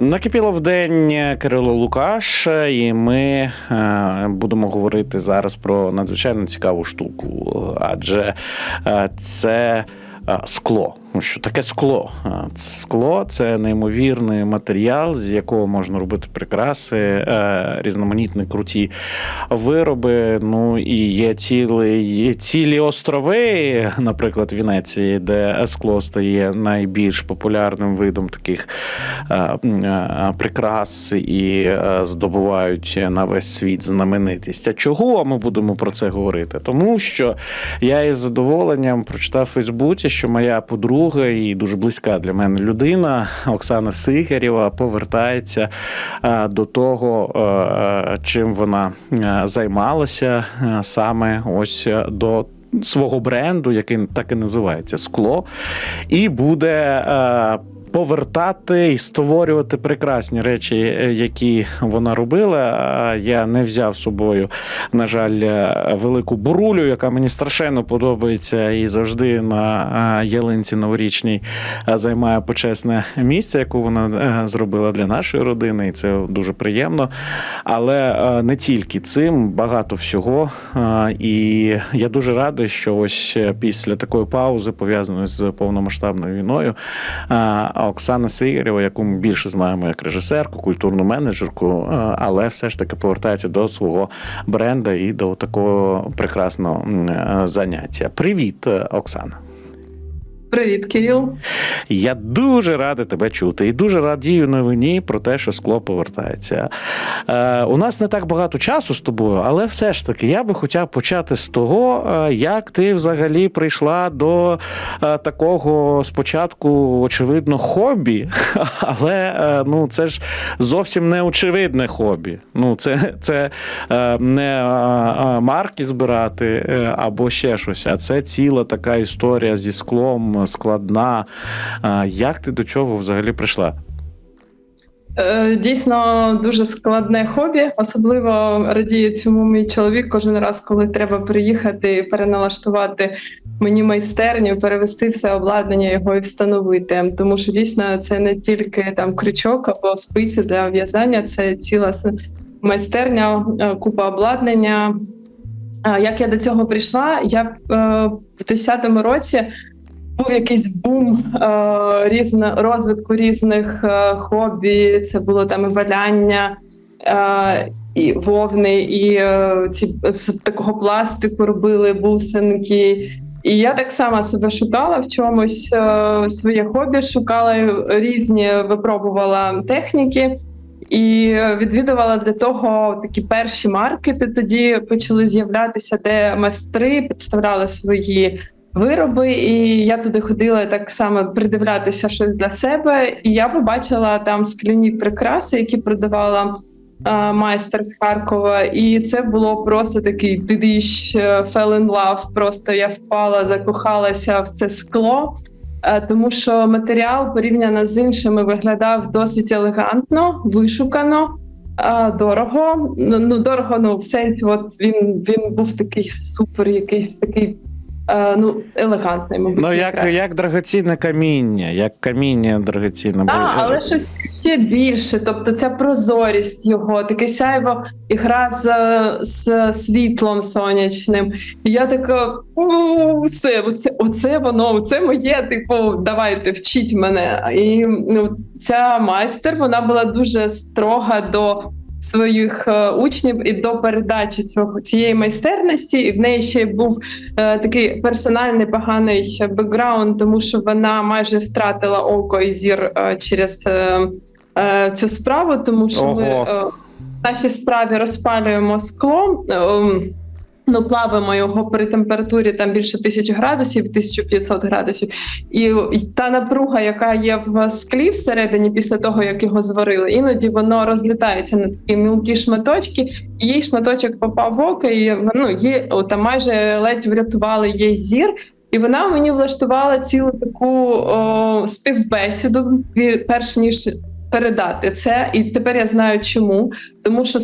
Накипіло в день Кирило Лукаш, і ми е, будемо говорити зараз про надзвичайно цікаву штуку, адже е, це е, скло. Ну, Що таке скло? Скло це неймовірний матеріал, з якого можна робити прикраси, е, різноманітні круті вироби. Ну і є цілі, цілі острови, наприклад, в Венеції, де скло стає найбільш популярним видом таких прикрас і е, здобувають на весь світ знаменитість. А чого ми будемо про це говорити? Тому що я із задоволенням прочитав в Фейсбуці, що моя подруга і дуже близька для мене людина Оксана Сигарєва повертається е, до того, е, чим вона е, займалася е, саме ось е, до. Свого бренду, який так і називається скло, і буде е, повертати і створювати прекрасні речі, е, які вона робила. Я не взяв з собою, на жаль, е, велику бурулю, яка мені страшенно подобається, і завжди на е, ялинці новорічній займає почесне місце, яку вона зробила для нашої родини, і це дуже приємно. Але не тільки цим, багато всього. І я дуже радий, що ось після такої паузи, пов'язаної з повномасштабною війною, Оксана Сигарєва, яку ми більше знаємо як режисерку, культурну менеджерку, е, але все ж таки повертається до свого бренда і до такого прекрасного е, заняття. Привіт, е, Оксана. Привіт, Кирил. Я дуже радий тебе чути і дуже радію новині про те, що скло повертається. Е, у нас не так багато часу з тобою, але все ж таки я би хотів почати з того, е, як ти взагалі прийшла до е, такого спочатку, очевидно, хобі, але е, ну, це ж зовсім не очевидне хобі. Ну, це, це не марки збирати або ще щось, а це ціла така історія зі склом складна. Як ти до цього взагалі прийшла? Е, Дійсно дуже складне хобі. Особливо радіє цьому мій чоловік кожен раз, коли треба приїхати переналаштувати мені майстерню, перевести все обладнання його і встановити. Тому що дійсно це не тільки там крючок або спиці для в'язання, це ціла майстерня, е, купа обладнання. Як я до цього прийшла? Я е, в 10-му році був якийсь бум е, різно, розвитку різних е, хобі. Це було там і валяння, е, і вовни, і е, ці з такого пластику робили бусинки. І я так само себе шукала в чомусь е, своє хобі, шукала різні, випробувала техніки. І відвідувала для того такі перші маркети. Тоді почали з'являтися, де майстри підставляли свої вироби, і я туди ходила так само придивлятися щось для себе. І я побачила там скляні прикраси, які продавала майстер з Харкова. І це було просто такий дидищ, е, fell in love. Просто я впала, закохалася в це скло. Е, Тому що матеріал порівняно з іншими виглядав досить елегантно, вишукано, е, дорого. Ну ну, дорого, ну в сенсі, от він він був такий супер, якийсь такий ну елегантний, мабуть. Ну, як, найкраще. як драгоцінне каміння, як каміння драгоцінне. Бо- Так, але щось ще більше. Тобто ця прозорість його, таке сяйво і гра з, з світлом сонячним. І я така, «У, все, оце, оце воно, це моє. Типу, давайте вчіть мене. І ну, ця майстер вона була дуже строга до. Своїх е, учнів і до передачі цього цієї майстерності, і в неї ще був е, такий персональний поганий бекграунд, тому що вона майже втратила око і зір е, через е, е, цю справу, тому що ми е, в нашій справі розпалюємо скло. е, ем, Ну, плавимо його при температурі там більше тисячі градусів, 1500 градусів, і, та напруга, яка є в склі всередині, після того як його зварили, іноді воно розлітається на такі мілкі шматочки, їй шматочок попав в око, і ну, о, там майже ледь врятували їй зір. І вона мені влаштувала цілу таку о, співбесіду, перш ніж передати це, і тепер я знаю чому. Тому що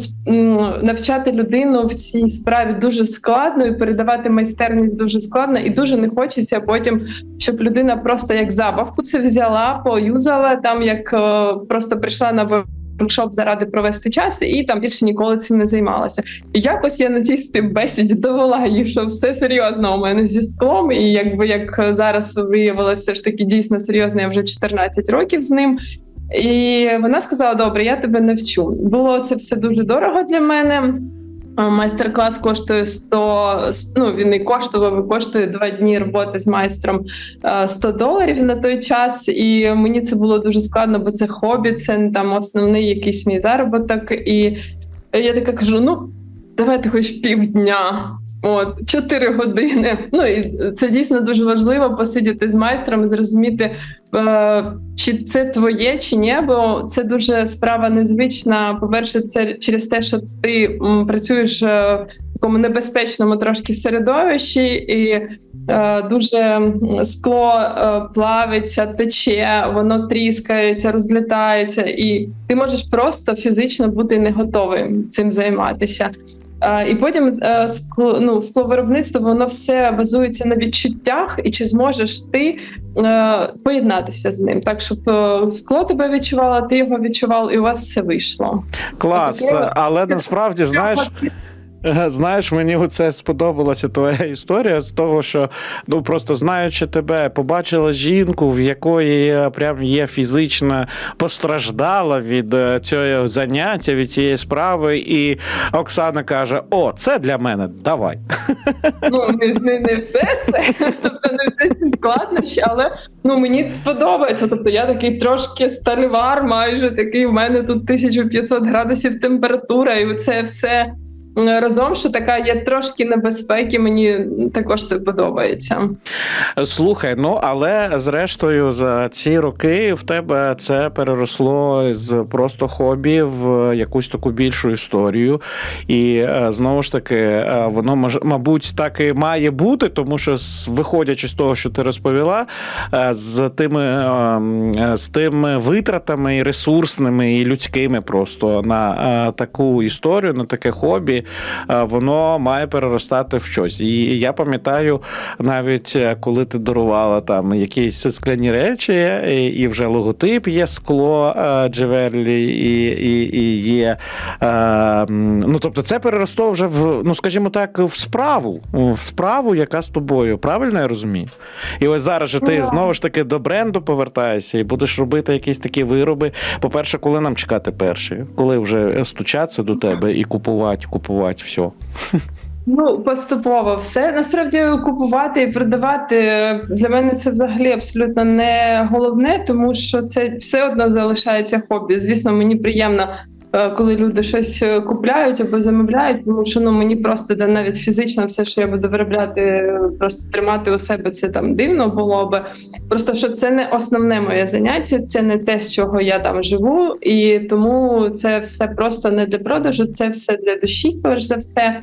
навчати людину в цій справі дуже складно, і передавати майстерність дуже складно, і дуже не хочеться потім, щоб людина просто як забавку це взяла, поюзала там, як е, просто прийшла на воркшоп заради провести час, і там більше ніколи цим не займалася. І якось я на цій співбесіді довела їй, що все серйозно у мене зі склом, і якби як зараз виявилося ж таки дійсно серйозно, я вже 14 років з ним. І вона сказала: Добре, я тебе навчу. Було це все дуже дорого для мене. Майстер-клас коштує 100, ну він і коштував, коштує два дні роботи з майстром е, 100 доларів на той час. І мені це було дуже складно, бо це хобі, це там основний якийсь мій заробіток. І я така кажу: ну давайте хоч півдня. От, 4 години. Ну і це дійсно дуже важливо посидіти з майстром і зрозуміти, е, чи це твоє, чи ні, бо це дуже справа незвична. По-перше, це через те, що ти м, працюєш е, в такому небезпечному трошки середовищі, і е, дуже скло е, плавиться, тече, воно тріскається, розлітається, і ти можеш просто фізично бути не готовим цим займатися. І потім е, скло, ну, скловиробництво воно все базується на відчуттях, і чи зможеш ти е, поєднатися з ним, так щоб е, скло тебе відчувало, ти його відчував, і у вас все вийшло. Клас, але насправді знаєш. Знаєш, мені це сподобалася твоя історія з того, що ну просто знаючи тебе, побачила жінку, в якої е, прям є фізична постраждала від е, цього заняття, від цієї справи, і Оксана каже: О, це для мене, давай. Ну не, не, не все це, тобто не все ці складнощі, але ну мені сподобається. Тобто я такий трошки сталевар, майже такий. У мене тут 1500 градусів температура, і це все. Разом, що така є трошки небезпеки, мені також це подобається. Слухай, ну але зрештою за ці роки в тебе це переросло з просто хобі в якусь таку більшу історію. І е, знову ж таки, е, воно мож- мабуть так і має бути, тому що виходячи з того, що ти розповіла, е, з тими з тими витратами і ресурсними, і людськими просто на таку історію, на таке хобі, е, воно має переростати в щось. І я пам'ятаю, навіть е, коли ти дарувала там якісь скляні речі, і, вже логотип є скло е, Джеверлі, і, і, і є. Ну, тобто, це переросло вже в, ну скажімо так, в справу, в справу, яка з тобою. Правильно я розумію? І ось зараз же ти Ну, знову ж таки до бренду повертаєшся і будеш робити якісь такі вироби. По-перше, коли нам чекати перші, коли вже стучатися до тебе і купувати, купувати все. Ну, поступово все насправді купувати і продавати для мене це взагалі абсолютно не головне, тому що це все одно залишається хобі. Звісно, мені приємно, коли люди щось е, купляють або замовляють, тому що ну мені просто да, навіть фізично все, що я буду виробляти, е, просто тримати у себе це там дивно було би. Просто що це не основне моє заняття, це не те, з чого я там живу, і тому це все просто не для продажу, це все для душі, перш за все.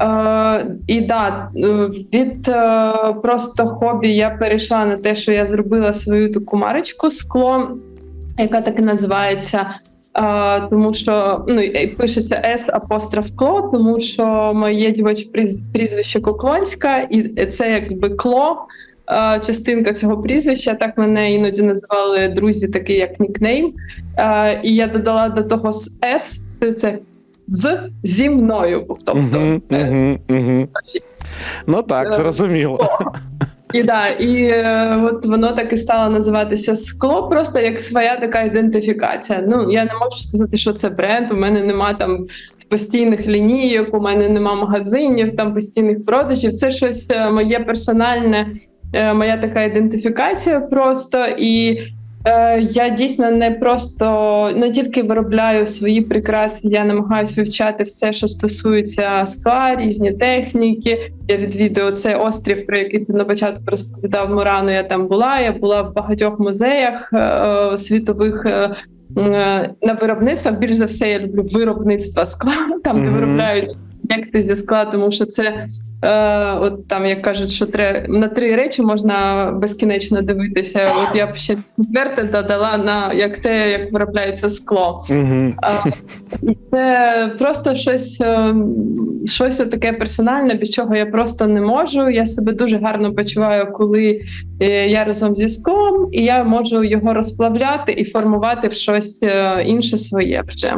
Е, і да, е, від е, просто хобі я перейшла на те, що я зробила свою таку марочку скло, яка так і називається. Тому що ну пишеться С апостроф кло, тому що моє дівоче прізвище Коклонська, і це якби кло. Частинка цього прізвища, так мене іноді називали друзі, такий як нікнейм. І я додала до того з С, це з зі мною. Тобто Угу, угу, угу. Ну так, Е, зрозуміло. І да, і е, от воно так і стало називатися скло, просто як своя така ідентифікація. Ну я не можу сказати, що це бренд. У мене нема там постійних лінійок, у мене нема магазинів, там постійних продажів. Це щось е, моє персональне, е, моя така ідентифікація просто і. Е, Я дійсно не просто не тільки виробляю свої прикраси, я намагаюся вивчати все, що стосується скла, різні техніки. Я відвідую цей острів, про який ти на початку розповідав Мурану. Я там була. Я була в багатьох музеях е, світових. е, е, На виробництвах більш за все я люблю виробництво скла, там де виробляють об'єкти зі скла, тому що це Е, от там як кажуть, що треба на три речі можна безкінечно дивитися. От я б ще четверте додала на як те, як виробляється скло. Угу. І Це просто щось, е, щось таке персональне, без чого я просто не можу. Я себе дуже гарно почуваю, коли е, я разом зі склом, і я можу його розплавляти і формувати в щось е, інше своє вже.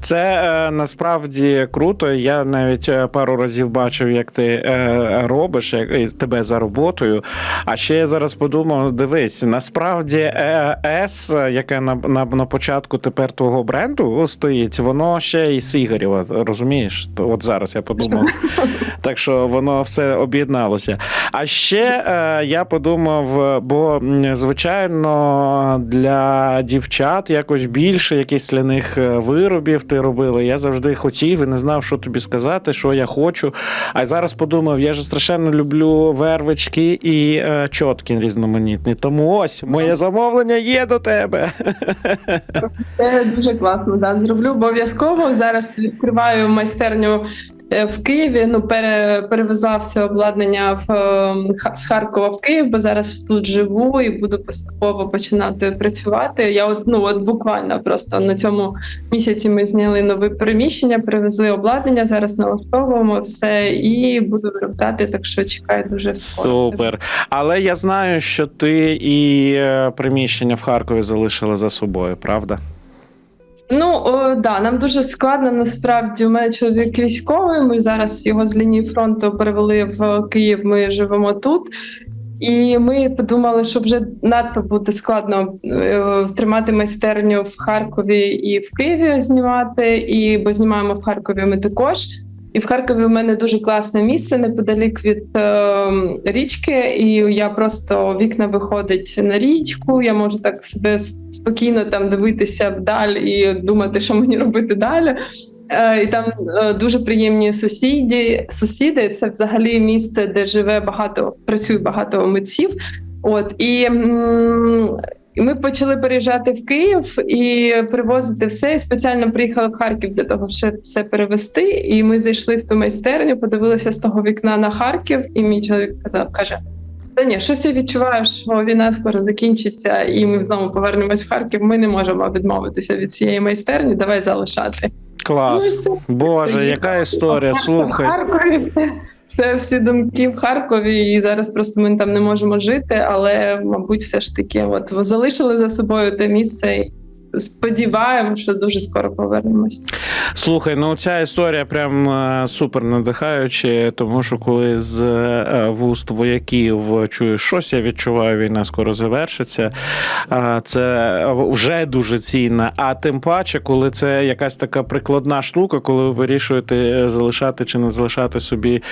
Це е, насправді круто. Я навіть е, пару разів бачив, як ти е, робиш тебе за роботою. А ще я зараз подумав: дивись, насправді е, С, яке на, на, на початку тепер твого бренду стоїть, воно ще і з розумієш? От зараз я подумав. Так що воно все об'єдналося. А ще е, я подумав, бо звичайно для дівчат якось більше якісь для них е, виробів ти робила. Я завжди хотів і не знав, що тобі сказати, що я хочу. А зараз подумав, я ж страшенно люблю вервички і е, чотки різноманітні. Тому ось моє замовлення є до тебе. Це дуже класно. Да. Зроблю обов'язково. Зараз відкриваю майстерню в Києві. Ну, пере, перевезла все обладнання в, е, з Харкова в Київ, бо зараз тут живу і буду поступово починати працювати. Я от, ну, от буквально просто на цьому місяці ми зняли нове переміщення, привезли обладнання, зараз налаштовуємо все і буду виробляти, так що чекаю дуже скоро. Супер. Але я знаю, що ти і е, приміщення в Харкові залишила за собою, правда? Ну о, да, нам дуже складно. Насправді у мене чоловік військовий. Ми зараз його з лінії фронту перевели в Київ. Ми живемо тут. І ми подумали, що вже надто буде складно е, тримати майстерню в Харкові і в Києві знімати. І бо знімаємо в Харкові ми також. І в Харкові у мене дуже класне місце неподалік від е, річки, і я просто вікна виходить на річку. Я можу так себе спокійно там дивитися вдаль і думати, що мені робити далі. Е, і там е, дуже приємні сусіди. Сусіди це взагалі місце, де живе багато, працює багато митців. От і. І ми почали переїжджати в Київ і привозити все. І спеціально приїхали в Харків для того, щоб все перевести. І ми зайшли в ту майстерню, подивилися з того вікна на Харків, і мій чоловік казав, каже: Та ні, щось я відчуваю, що війна скоро закінчиться, і ми знову повернемось в Харків. Ми не можемо відмовитися від цієї майстерні. Давай залишати. Ну, Клас. все. Боже, яка історія? Слухай. Це всі думки в Харкові, і зараз просто ми там не можемо жити, але мабуть, все ж таки, от залишили за собою те місце. Сподіваємося, що дуже скоро повернемось. Слухай, ну ця історія прям е, супер надихаюча, тому що коли з е, вуст вояків чуєш щось, я відчуваю, війна скоро завершиться. Це вже дуже цінно. А тим паче, коли це якась така прикладна штука, коли ви вирішуєте е, залишати чи не залишати собі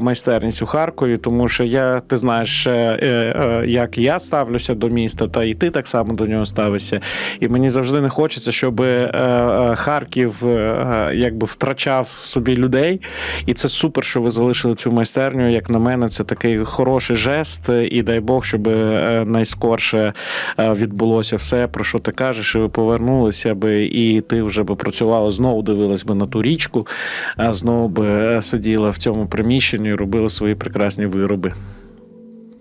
майстерність у Харкові, тому що я, ти знаєш, як я ставлюся до міста, та і ти так само до нього ставишся. І мені завжди не хочеться, щоб е, е, Харків е, якби втрачав собі людей. І це супер, що ви залишили цю майстерню. Як на мене, це такий хороший жест. І дай Бог, щоб найскорше відбулося все, про що ти кажеш, і ви повернулися би, і ти вже би працювала знову, дивилась би на ту річку, знову би сиділа в цьому приміщенні і робила свої прекрасні вироби.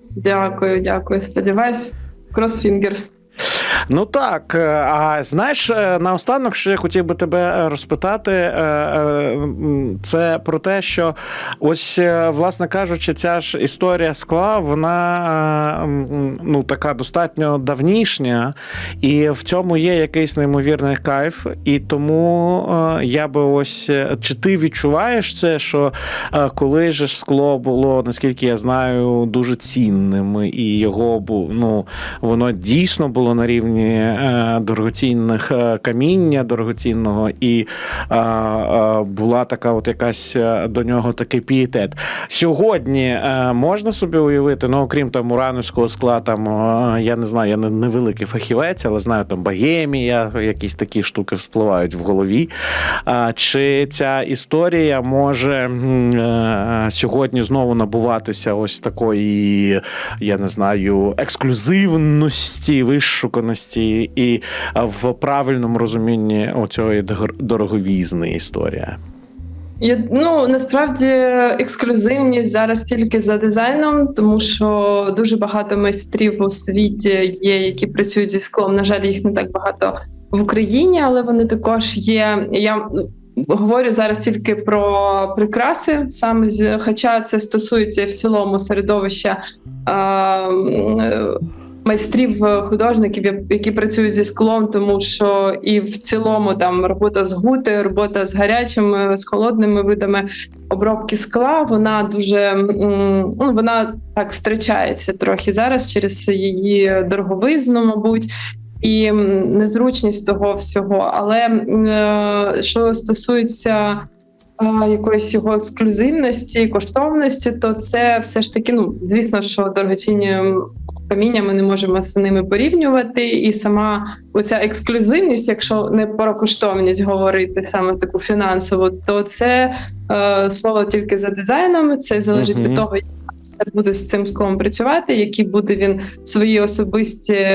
Дякую, дякую. Сподіваюсь, кросфінгерс. Ну так, е, а знаєш, е, наостанок, що я хотів би тебе е, розпитати, це про те, що ось, власне кажучи, ця ж історія скла, вона ну, така достатньо давнішня, і в цьому є якийсь неймовірний кайф. І тому я би ось чи ти відчуваєш це, що коли ж скло було, наскільки я знаю, дуже цінним, і його ну, воно дійсно було на рівні е, дорогоцінних е, каміння, дорогоцінного, і е, була така от якась до нього такий пієтет. Сьогодні можна собі уявити, ну окрім там урановського скла, я не знаю, я не невеликий фахівець, але знаю там богемія, якісь такі штуки вспливають в голові. Чи ця історія може сьогодні знову набуватися ось такої, я не знаю, ексклюзивності, вишуканості і е, в правильному розумінні оцієї дор- дороговізни історія? Я, ну насправді ексклюзивність зараз тільки за дизайном, тому що дуже багато майстрів у світі є, які працюють зі склом. На жаль, їх не так багато в Україні, але вони також є. Я ну, говорю зараз тільки про прикраси, саме хоча це стосується в цілому середовища. М, Майстрів е, художників, які працюють зі склом, тому що і в цілому там робота з гути, робота з гарячими, з холодними видами обробки скла, вона дуже ну, вона так втрачається трохи зараз через її дороговизну, мабуть. І незручність того всього. Але е, що стосується е, якоїсь його ексклюзивності, коштовності, то це все ж таки, ну звісно, що дорогоцінні каміння ми не можемо з ними порівнювати. І сама оця ексклюзивність, якщо не про коштовність говорити саме таку фінансову, то це е, слово тільки за дизайном. Це залежить від того, як це буде з цим склом працювати, які буде він свої особисті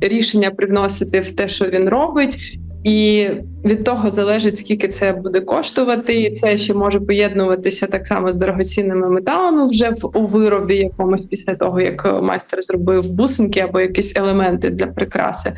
рішення привносити в те, що він робить. І від того залежить, скільки це буде коштувати. І це ще може поєднуватися так само з дорогоцінними металами вже в у виробі якомусь після того, як майстер зробив бусинки або якісь елементи для прикраси.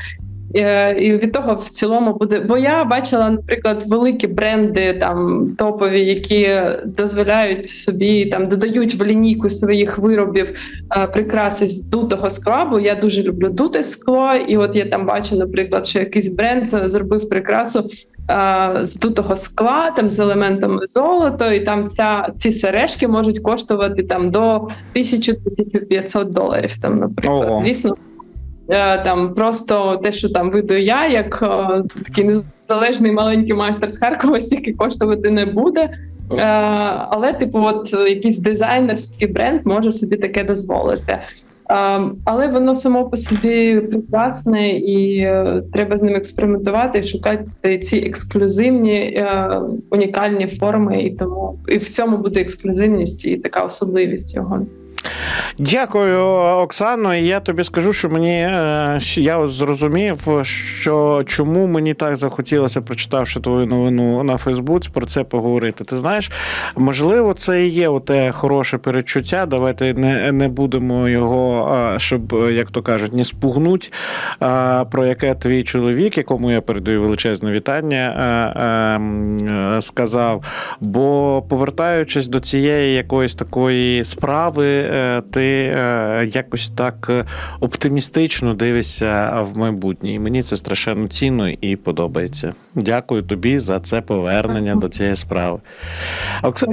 Е, І від того в цілому буде. Бо я бачила, наприклад, великі бренди там топові, які дозволяють собі там додають в лінійку своїх виробів е, прикраси з дутого скла. Бо я дуже люблю дуте скло, і от я там бачу, наприклад, що якийсь бренд зробив прикрасу. е, З дутого скла, там з елементами золота, і там ця ці сережки можуть коштувати там до 1000-1500 доларів. Там, наприклад, Ого. звісно, там просто те, що там видаю я, як е, такий незалежний маленький майстер з Харкова, стільки коштувати не буде. Е, але, типу, от е, якийсь дизайнерський бренд може собі таке дозволити. Е, але воно само по собі прекрасне, і е, треба з ним експериментувати і шукати ці ексклюзивні е, унікальні форми, і тому і в цьому буде ексклюзивність і така особливість його. Дякую, Оксано. І я тобі скажу, що мені е, я зрозумів, що чому мені так захотілося, прочитавши твою новину на Фейсбуці, про це поговорити. Ти знаєш, можливо, це і є оте хороше перечуття. Давайте не, не будемо його, щоб, е, як то кажуть, не спугнуть. Про яке твій чоловік, якому я передаю величезне вітання, а, а, м, е, сказав. Бо повертаючись до цієї якоїсь такої справи, е, ти е, якось так е, оптимістично дивишся в майбутнє. І мені це страшенно цінно і подобається. Дякую тобі за це повернення до цієї справи. Окс...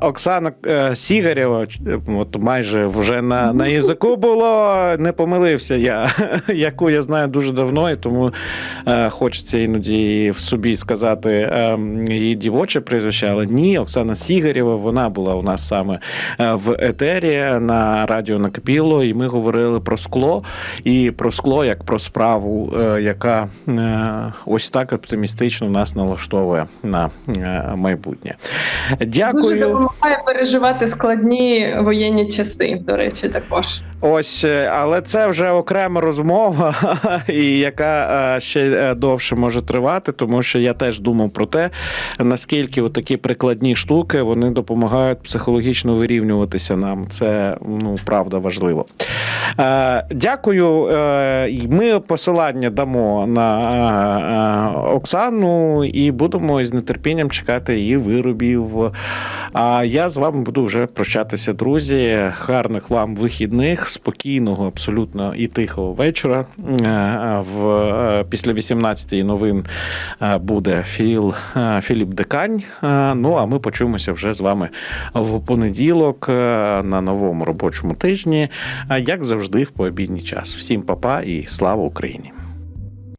Оксана е, Сігарєва, е, от майже вже на, на язику було, не помилився я, яку я знаю дуже давно, і тому е, хочеться іноді в собі сказати е, її дівоче прізвище, але ні, Оксана Сігарєва, вона була у нас саме е, в етері на радіо Накипіло, і ми говорили про скло і про скло як про справу, е, яка е, ось так оптимістично нас налаштовує на е, майбутнє. Дуже Дякую. Допомагає переживати складні воєнні часи. До речі, також. Ось, е, але це вже окрема розмова, і яка е, ще е, довше може тривати, тому що я теж думав про те, наскільки такі прикладні штуки вони допомагають психологічно вирівнюватися нам. Це ну правда важливо. Дякую. Ми посилання дамо на Оксану і будемо із нетерпінням чекати її виробів. Я з вами буду вже прощатися, друзі. Гарних вам вихідних, спокійного, абсолютно і тихого вечора. Е, В е, після 18-ї новин е, буде Філ е, Філіп Декань. Е, Ну а ми почуємося вже з вами в понеділок е, на новому робочому тижні. Як завжди, в пообідній час. Всім па-па і слава Україні!